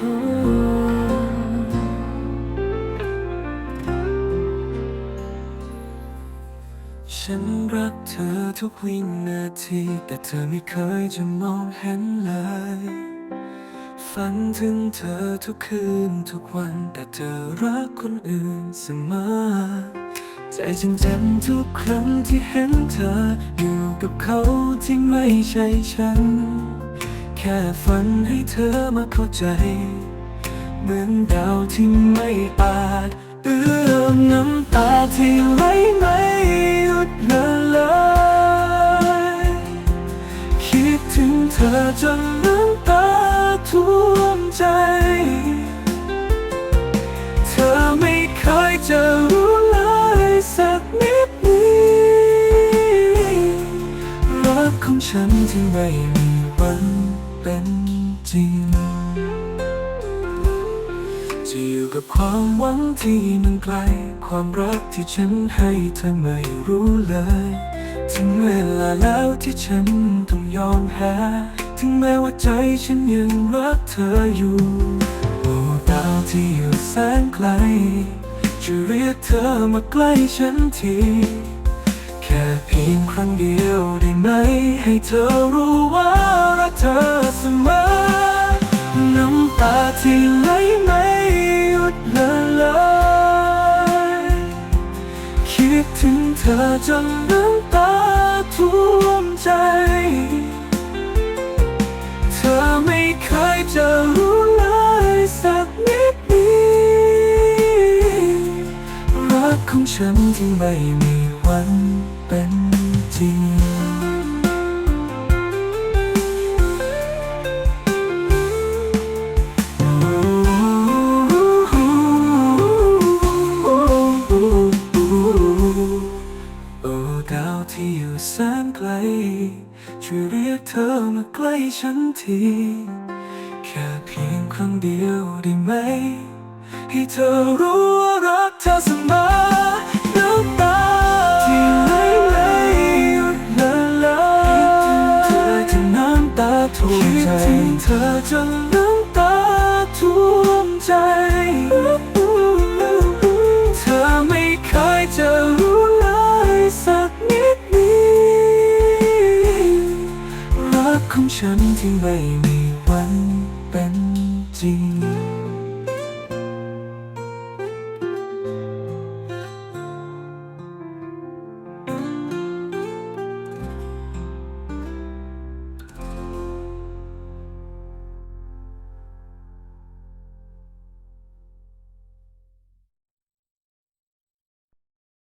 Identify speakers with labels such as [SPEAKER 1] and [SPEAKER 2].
[SPEAKER 1] ฉันรักเธอทุกวินาที แต่เธอไม่เคยจะมองเห็นเลย ฝันถึงเธอทุกคืนทุกวัน แต่เธอรักคนอื่นเสมอ ใจฉันจ็บทุกครั้งที่เห็นเธอ อยู่กับเขาที่ไม่ใช่ฉัน แค่ฝันให้เธอมาเข้าใจ เหมือนดาวที่ไม่อาจเอื้อมน้ำตาที่ไหลไม่หยุดเลย คิดถึงเธอจนน้ำตาท่วมใจ เธอไม่เคยจะรู้เลยสักนิดนี้รักของฉันที่ไม่มีวัน จริง จะอยู่กับความหวังที่มันไกล ความรักที่ฉันให้เธอไม่รู้เลย ถึงเวลาแล้วที่ฉันต้องยอมแพ้ถึงแม้ว่าใจฉันยังรักเธออยู่ โอ้ดาวที่อยู่แสนไกล จะเรียกเธอมาใกล้ฉันที ค่เพียงครั้งเดียวได้ไหม ให้เธอรู้ว่ารักเธอเสมอ น้ำตาที่ไหลไม่หยุดเลยคิดถึงเธอจนน้ำตาท่วมใจ เธอไม่เคยจะรู้เลยสักนิดนี้ รักของฉันที่ไม่มี วันเป็นจริง โอ้ดาวที่อยู่แสนไกลช่วยเรียกเธอมาใกล้ฉันที แค่เพียงครั้งเดียวได้ไหม ให้เธอรู้ว่ารักเธอเสมอ ถูกใจคิดถึงเธอจนน้ำตาท่วมใจ เธอไม่เคยจะรู้เลยสักนิดนี้รักของฉันที่ไม่มีวันเป็นจริง